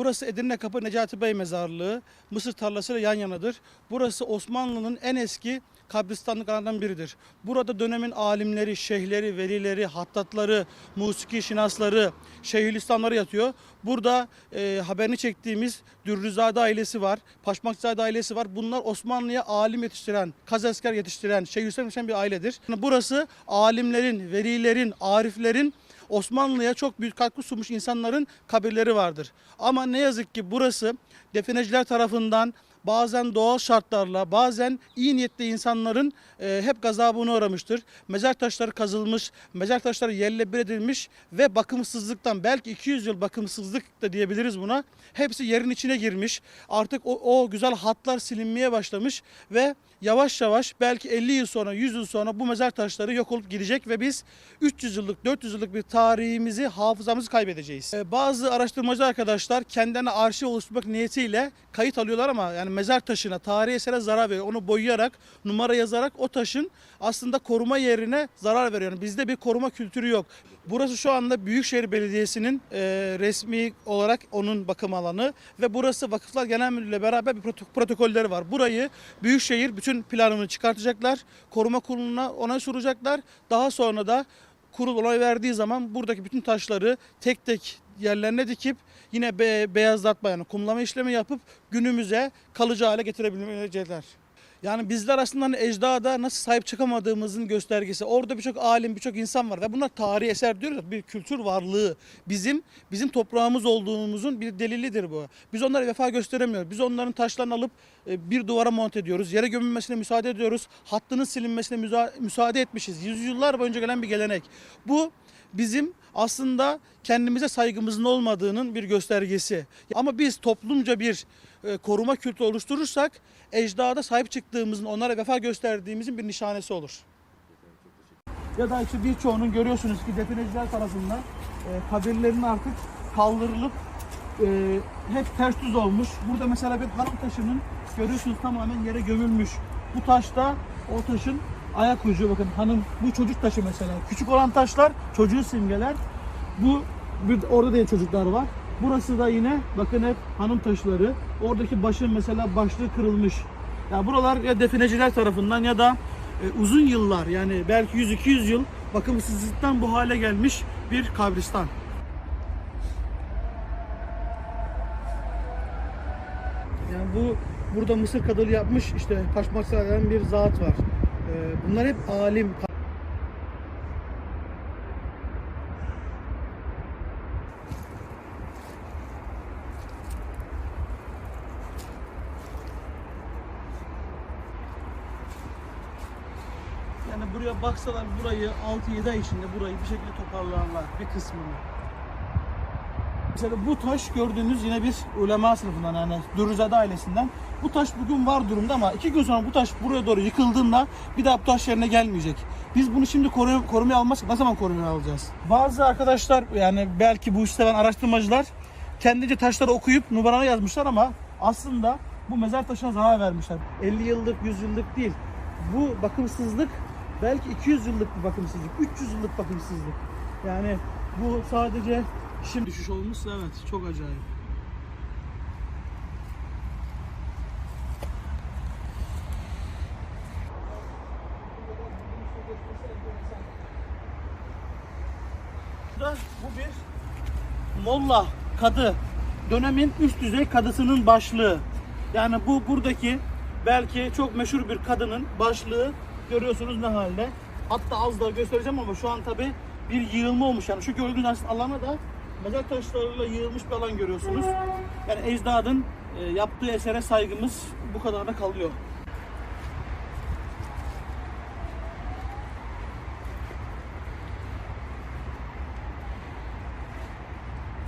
Burası Edirne Kapı Necati Bey Mezarlığı. Mısır tarlasıyla yan yanadır. Burası Osmanlı'nın en eski kabristanlıklarından biridir. Burada dönemin alimleri, şeyhleri, velileri, hattatları, musiki şinasları, şeyhülislamları yatıyor. Burada e, haberini çektiğimiz Dürrüzade ailesi var, Paşmakzade ailesi var. Bunlar Osmanlı'ya alim yetiştiren, kazasker yetiştiren, şeyhülislam yetiştiren bir ailedir. Burası alimlerin, velilerin, ariflerin Osmanlı'ya çok büyük katkı sunmuş insanların kabirleri vardır. Ama ne yazık ki burası defineciler tarafından bazen doğal şartlarla bazen iyi niyetli insanların e, hep gazabına uğramıştır. Mezar taşları kazılmış, mezar taşları yerle bir edilmiş ve bakımsızlıktan belki 200 yıl bakımsızlık da diyebiliriz buna. Hepsi yerin içine girmiş. Artık o, o güzel hatlar silinmeye başlamış ve yavaş yavaş belki 50 yıl sonra 100 yıl sonra bu mezar taşları yok olup gidecek ve biz 300 yıllık 400 yıllık bir tarihimizi hafızamızı kaybedeceğiz. Ee, Bazı araştırmacı arkadaşlar kendilerine arşiv oluşturmak niyetiyle kayıt alıyorlar ama yani mezar taşına tarihi esere zarar veriyor. Onu boyayarak numara yazarak o taşın aslında koruma yerine zarar veriyor. Yani bizde bir koruma kültürü yok. Burası şu anda Büyükşehir Belediyesi'nin e, resmi olarak onun bakım alanı ve burası Vakıflar Genel Müdürlüğü ile beraber bir proto- protokolleri var. Burayı Büyükşehir bütün planını çıkartacaklar. Koruma kuruluna ona soracaklar. Daha sonra da kurul onay verdiği zaman buradaki bütün taşları tek tek yerlerine dikip yine be, beyazlatma yani kumlama işlemi yapıp günümüze kalıcı hale getirebilecekler. Yani bizler aslında hani ecdada nasıl sahip çıkamadığımızın göstergesi. Orada birçok alim, birçok insan var ve bunlar tarihi eser diyoruz. Bir kültür varlığı. Bizim bizim toprağımız olduğumuzun bir delilidir bu. Biz onlara vefa gösteremiyoruz. Biz onların taşlarını alıp e, bir duvara monte ediyoruz. Yere gömülmesine müsaade ediyoruz. Hattının silinmesine müsaade etmişiz. Yüzyıllar boyunca gelen bir gelenek. Bu bizim aslında kendimize saygımızın olmadığının bir göstergesi. Ama biz toplumca bir koruma kültürü oluşturursak ecdada sahip çıktığımızın, onlara vefa gösterdiğimizin bir nişanesi olur. Ya da işte birçoğunun görüyorsunuz ki defineciler tarafından e, kabirlerin artık kaldırılıp e, hep ters düz olmuş. Burada mesela bir hanım taşının görüyorsunuz tamamen yere gömülmüş. Bu taşta o taşın ayak ucu bakın hanım bu çocuk taşı mesela. Küçük olan taşlar çocuğu simgeler. Bu bir, orada da yine çocuklar var. Burası da yine bakın hep hanım taşları. Oradaki başın mesela başlığı kırılmış. Ya buralar ya defineciler tarafından ya da e, uzun yıllar yani belki 100-200 yıl bakımsızlıktan bu hale gelmiş bir kabristan. Yani bu burada Mısır kadılı yapmış işte Taşmaksalar'dan bir zat var. E, bunlar hep alim. Yani buraya baksalar burayı 6-7 ay içinde burayı bir şekilde toparlarlar bir kısmını. Mesela bu taş gördüğünüz yine bir ulema sınıfından yani Dürüzade ailesinden. Bu taş bugün var durumda ama iki gün sonra bu taş buraya doğru yıkıldığında bir daha bu taş yerine gelmeyecek. Biz bunu şimdi koru, korumaya almazsak ne zaman korumaya alacağız? Bazı arkadaşlar yani belki bu işi seven araştırmacılar kendince taşları okuyup numaranı yazmışlar ama aslında bu mezar taşına zarar vermişler. 50 yıllık, 100 yıllık değil. Bu bakımsızlık belki 200 yıllık bir bakımsızlık, 300 yıllık bakımsızlık. Yani bu sadece şimdi düşüş olmuşsa evet çok acayip. Burada bu bir molla kadı dönemin üst düzey kadısının başlığı. Yani bu buradaki belki çok meşhur bir kadının başlığı görüyorsunuz ne halde. Hatta az daha göstereceğim ama şu an tabi bir yığılma olmuş yani şu gördüğünüz alana da mezar taşlarıyla yığılmış bir alan görüyorsunuz. Yani ecdadın e, yaptığı esere saygımız bu kadar da kalıyor.